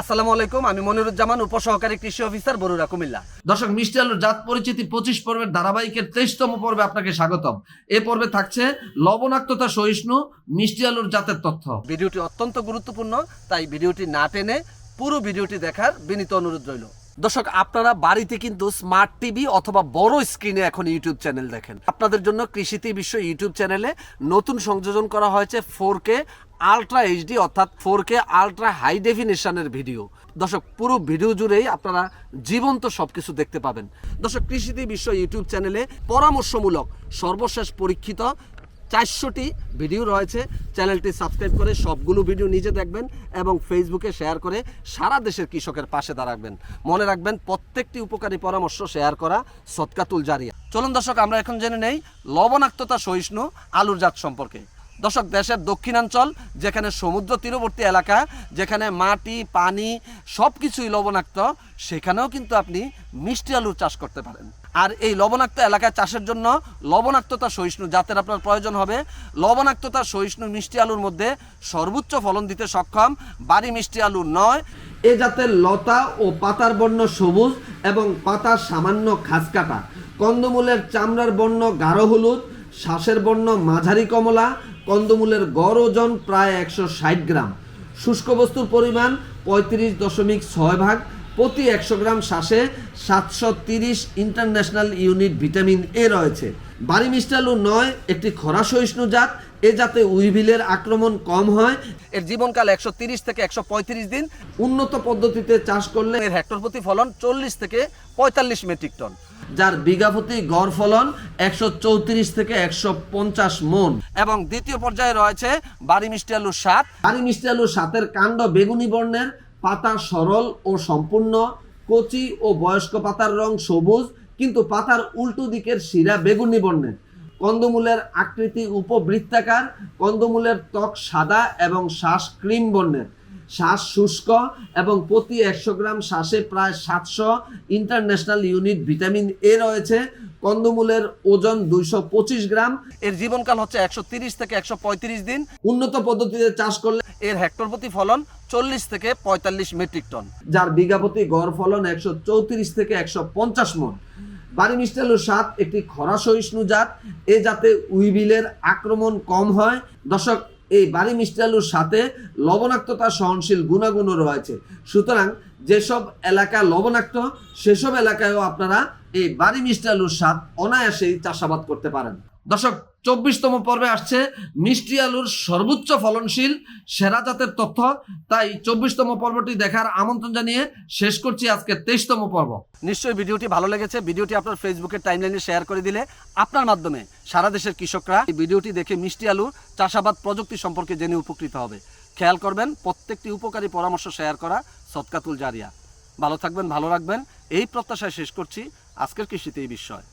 আসসালামু আলাইকুম আমি মনিরুজ্জামান উপসহকারী কৃষি অফিসার বরুড়া কুমিল্লা। দর্শক মিষ্টি আলুর জাত পরিচিতি পঁচিশ পর্বের ধারাবাহিকের তেইশতম পর্বে আপনাকে স্বাগতম। এ পর্বে থাকছে লবণাক্ততা সহিষ্ণু মিষ্টি আলুর জাতের তথ্য। ভিডিওটি অত্যন্ত গুরুত্বপূর্ণ তাই ভিডিওটি না টেনে পুরো ভিডিওটি দেখার বিনীত অনুরোধ রইল। দর্শক, আপনারা বাড়িতে কিন্তু স্মার্ট টিভি অথবা বড় স্ক্রিনে এখন ইউটিউব চ্যানেল দেখেন। আপনাদের জন্য কৃষিতে বিশ্ব ইউটিউব চ্যানেলে নতুন সংযোজন করা হয়েছে ফোর কে আলট্রা এইচডি অর্থাৎ ফোর কে আলট্রা হাই ডেফিনেশনের ভিডিও দর্শক, পুরো ভিডিও জুড়েই আপনারা জীবন্ত সবকিছু দেখতে পাবেন। দর্শক কৃষিতে বিশ্ব ইউটিউব চ্যানেলে পরামর্শমূলক সর্বশেষ পরীক্ষিত চারশোটি ভিডিও রয়েছে। চ্যানেলটি সাবস্ক্রাইব করে সবগুলো ভিডিও নিজে দেখবেন এবং ফেসবুকে শেয়ার করে সারা দেশের কৃষকের পাশে দাঁড়াবেন। মনে রাখবেন, প্রত্যেকটি উপকারী পরামর্শ শেয়ার করা সৎকাতুল জারিয়া। চলুন দর্শক, আমরা এখন জেনে নেই লবণাক্ততা সহিষ্ণু আলুর জাত সম্পর্কে। দর্শক, দেশের দক্ষিণাঞ্চল, যেখানে সমুদ্র তীরবর্তী এলাকা, যেখানে মাটি, পানি সব কিছুই লবণাক্ত, সেখানেও কিন্তু আপনি মিষ্টি আলুর চাষ করতে পারেন। আর এই লবণাক্ত এলাকায় চাষের জন্য লবণাক্ততা সহিষ্ণু জাতের আপনার প্রয়োজন হবে। লবণাক্ততা সহিষ্ণু মিষ্টি আলুর মধ্যে সর্বোচ্চ ফলন দিতে সক্ষম। বাড়ি মিষ্টি আলু নয়। এ জাতের লতা ও পাতার বর্ণ সবুজ এবং পাতার সামান্য খাসকাটা। কন্দমূলের চামড়ার বর্ণ গাঢ় হলুদ শ্বাসের বর্ণ মাঝারি কমলা কন্দমূলের গড় ওজন প্রায় একশো ষাট গ্রাম। শুষ্ক বস্তুর পরিমাণ পঁয়ত্রিশ দশমিক ছয় ভাগ। প্রতি একশো গ্রাম শ্বাসে সাতশো তিরিশ ইন্টারন্যাশনাল ইউনিট ভিটামিন এ রয়েছে। বাড়ি মিষ্টালু নয়, একটি খরা সহিষ্ণু জাত, এ যাতে উইভিলের আক্রমণ কম হয়। এর জীবনকাল একশো তিরিশ থেকে একশো পঁয়ত্রিশ দিন। উন্নত পদ্ধতিতে চাষ করলে এর হেক্টর প্রতি ফলন চল্লিশ থেকে পঁয়তাল্লিশ মেট্রিক টন, যার বিঘা প্রতি গড় ফলন একশো চৌত্রিশ থেকে একশো পঞ্চাশ মন। এবং দ্বিতীয় পর্যায়ে রয়েছে বাড়ি মিষ্টি আলুর সাত। বাড়ি মিষ্টি আলু সাতের কাণ্ড বেগুনি বর্ণের পাতা সরল ও সম্পূর্ণ, কচি ও বয়স্ক পাতার রং সবুজ, কিন্তু পাতার উল্টো দিকের শিরা বেগুনি বর্ণের। কন্দমূলের আকৃতি উপবৃত্তাকার, কন্দমূলের ত্বক সাদা এবং শ্বাস ক্রিম বর্ণের। শ্বাস শুষ্ক এবং প্রতি একশো গ্রাম শ্বাসে প্রায় সাতশো ইন্টারন্যাশনাল ইউনিট ভিটামিন এ রয়েছে। কন্দমূলের ওজন দুইশো পঁচিশ গ্রাম। এর জীবনকাল হচ্ছে একশো থেকে একশো পঁয়ত্রিশ দিন। উন্নত পদ্ধতিতে চাষ করলে এর হেক্টর প্রতি ফলন চল্লিশ থেকে পঁয়তাল্লিশ মেট্রিক টন। যার বিঘা প্রতি গড় ফলন একশো চৌত্রিশ থেকে একশো পঞ্চাশ মন। বাড়ি মিষ্টি আলুর সাত, একটি খরা সহিষ্ণু জাত। এ যাতে উইবিলের আক্রমণ কম হয়। দর্শক, এই বাড়ি মিষ্টি আলুর সাথে লবণাক্ততা সহনশীল গুণাগুণও রয়েছে। সুতরাং যেসব এলাকা লবণাক্ত, সেসব এলাকায়ও আপনারা এই বাড়ি মিষ্টি আলুর স্বাদ অনায়াসেই চাষাবাদ করতে পারেন। দর্শক, চব্বিশতম পর্বে আসছে মিষ্টি আলুর সর্বোচ্চ ফলনশীল সেরা জাতের তথ্য। তাই চব্বিশতম পর্বটি দেখার আমন্ত্রণ জানিয়ে শেষ করছি আজকে তেইশতম পর্ব। নিশ্চয়ই ভিডিওটি ভালো লেগেছে। ভিডিওটি আপনার ফেসবুকের টাইমলাইনে শেয়ার করে দিলে আপনার মাধ্যমে সারা দেশের কৃষকরা এই ভিডিওটি দেখে মিষ্টি আলু চাষাবাদ প্রযুক্তি সম্পর্কে জেনে উপকৃত হবে। খেয়াল করবেন, প্রত্যেকটি উপকারী পরামর্শ শেয়ার করা সৎকাতুল জারিয়া। ভালো থাকবেন, ভালো রাখবেন। এই প্রত্যাশায় শেষ করছি। আজকের কৃষিতে এই বিষয়।